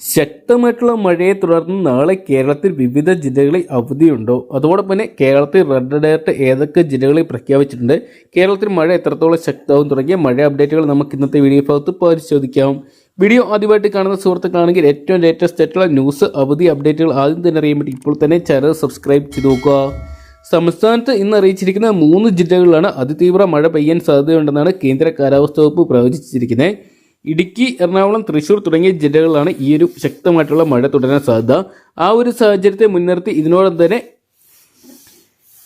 ശക്തമായിട്ടുള്ള മഴയെ തുടർന്ന് നാളെ കേരളത്തിൽ വിവിധ ജില്ലകളിൽ അവധിയുണ്ടോ? അതോടൊപ്പം തന്നെ കേരളത്തിൽ റെഡ് അലേർട്ട് ഏതൊക്കെ ജില്ലകളിൽ പ്രഖ്യാപിച്ചിട്ടുണ്ട്? കേരളത്തിൽ മഴ എത്രത്തോളം ശക്തമാവും തുടങ്ങിയ മഴ അപ്ഡേറ്റുകൾ നമുക്ക് ഇന്നത്തെ വീഡിയോ ഭാഗത്ത് പരിശോധിക്കാം. വീഡിയോ ആദ്യമായിട്ട് കാണുന്ന സുഹൃത്തുക്കളാണെങ്കിൽ ഏറ്റവും ലേറ്റസ്റ്റ് ആയിട്ടുള്ള ന്യൂസ് അവധി അപ്ഡേറ്റുകൾ ആദ്യം തന്നെ അറിയാൻ പറ്റി ഇപ്പോൾ തന്നെ ചാനൽ സബ്സ്ക്രൈബ് ചെയ്ത് നോക്കുക. സംസ്ഥാനത്ത് ഇന്ന് അറിയിച്ചിരിക്കുന്ന മൂന്ന് ജില്ലകളിലാണ് അതിതീവ്ര മഴ പെയ്യാൻ സാധ്യതയുണ്ടെന്നാണ് കേന്ദ്ര കാലാവസ്ഥ വകുപ്പ് പ്രവചിച്ചിരിക്കുന്നത്. ഇടുക്കി എറണാകുളം തൃശൂർ തുടങ്ങിയ ജില്ലകളിലാണ് ഈ ഒരു ശക്തമായിട്ടുള്ള മഴ തുടരാൻ സാധ്യത. ആ ഒരു സാഹചര്യത്തെ മുൻനിർത്തി ഇതിനോടൊപ്പം തന്നെ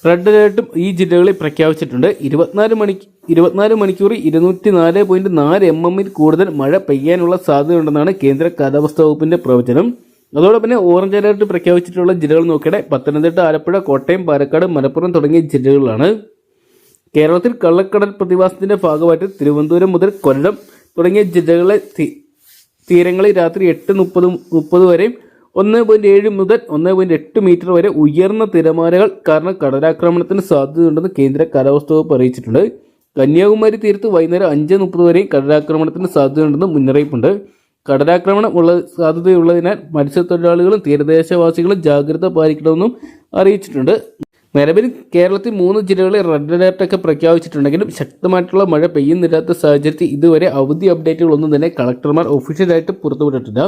റെഡ് അലേർട്ടും ഈ ജില്ലകളിൽ പ്രഖ്യാപിച്ചിട്ടുണ്ട്. ഇരുപത്തിനാല് മണി ഇരുപത്തിനാല് മണിക്കൂർ ഇരുന്നൂറ്റി നാല് പോയിന്റ് നാല് എം എമ്മിൽ കൂടുതൽ മഴ പെയ്യാനുള്ള സാധ്യതയുണ്ടെന്നാണ് കേന്ദ്ര കാലാവസ്ഥാ വകുപ്പിന്റെ പ്രവചനം. അതോടൊപ്പം തന്നെ ഓറഞ്ച് അലേർട്ട് പ്രഖ്യാപിച്ചിട്ടുള്ള ജില്ലകൾ നോക്കിയാൽ പത്തനംതിട്ട ആലപ്പുഴ കോട്ടയം പാലക്കാട് മലപ്പുറം തുടങ്ങിയ ജില്ലകളിലാണ്. കേരളത്തിൽ കള്ളക്കടൽ പ്രതിഭാസത്തിന്റെ ഭാഗമായിട്ട് തിരുവനന്തപുരം മുതൽ കൊല്ലം തുടങ്ങിയ ജില്ലകളിലെ തീരങ്ങളിൽ രാത്രി എട്ട് മുപ്പത് മുപ്പത് വരെയും ഒന്ന് പോയിന്റ് ഏഴ് മുതൽ ഒന്ന് പോയിന്റ് എട്ട് മീറ്റർ വരെ ഉയർന്ന തിരമാലകൾ കാരണം കടലാക്രമണത്തിന് സാധ്യതയുണ്ടെന്ന് കേന്ദ്ര കാലാവസ്ഥാ വകുപ്പ് അറിയിച്ചിട്ടുണ്ട്. കന്യാകുമാരി തീരത്ത് വൈകുന്നേരം അഞ്ച് മുപ്പത് വരെയും കടലാക്രമണത്തിന് സാധ്യതയുണ്ടെന്ന് മുന്നറിയിപ്പുണ്ട്. കടലാക്രമണം ഉള്ള സാധ്യതയുള്ളതിനാൽ മത്സ്യത്തൊഴിലാളികളും തീരദേശവാസികളും ജാഗ്രത പാലിക്കണമെന്നും അറിയിച്ചിട്ടുണ്ട്. നിലവിൽ കേരളത്തിൽ മൂന്ന് ജില്ലകളിൽ റെഡ് അലേർട്ടൊക്കെ പ്രഖ്യാപിച്ചിട്ടുണ്ടെങ്കിലും ശക്തമായിട്ടുള്ള മഴ പെയ്യുന്നില്ലാത്ത സാഹചര്യത്തിൽ ഇതുവരെ അവധി അപ്ഡേറ്റുകളൊന്നും തന്നെ കളക്ടർമാർ ഒഫീഷ്യലായിട്ട് പുറത്തുവിട്ടിട്ടില്ല.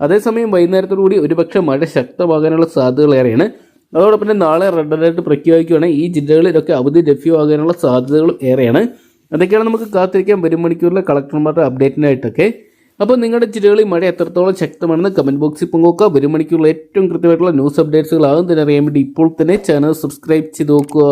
അതേസമയം വൈകുന്നേരത്തോടുകൂടി ഒരുപക്ഷെ മഴ ശക്തമാകാനുള്ള സാധ്യതകൾ ഏറെയാണ്. അതോടൊപ്പം തന്നെ നാളെ റെഡ് അലേർട്ട് പ്രഖ്യാപിക്കുകയാണെങ്കിൽ ഈ ജില്ലകളിലൊക്കെ അവധി ലഭ്യമാകാനുള്ള സാധ്യതകളും ഏറെയാണ്. അതൊക്കെയാണ് നമുക്ക് കാത്തിരിക്കാൻ വരും മണിക്കൂറിലെ കളക്ടർമാരുടെ അപ്ഡേറ്റിനായിട്ടൊക്കെ അപ്പോൾ നിങ്ങളുടെ ജില്ലകളിൽ മഴ എത്രത്തോളം ശക്തമാണെന്ന് കമന്റ് ബോക്സിൽ പങ്കുവെക്കുക. ഒരു മണിക്കുള്ള ഏറ്റവും കൃത്യമായിട്ടുള്ള ന്യൂസ് അപ്ഡേറ്റ്സുകൾ ആകും തന്നെ അറിയാൻ വേണ്ടി ഇപ്പോൾ തന്നെ ചാനൽ സബ്സ്ക്രൈബ് ചെയ്ത് നോക്കുക.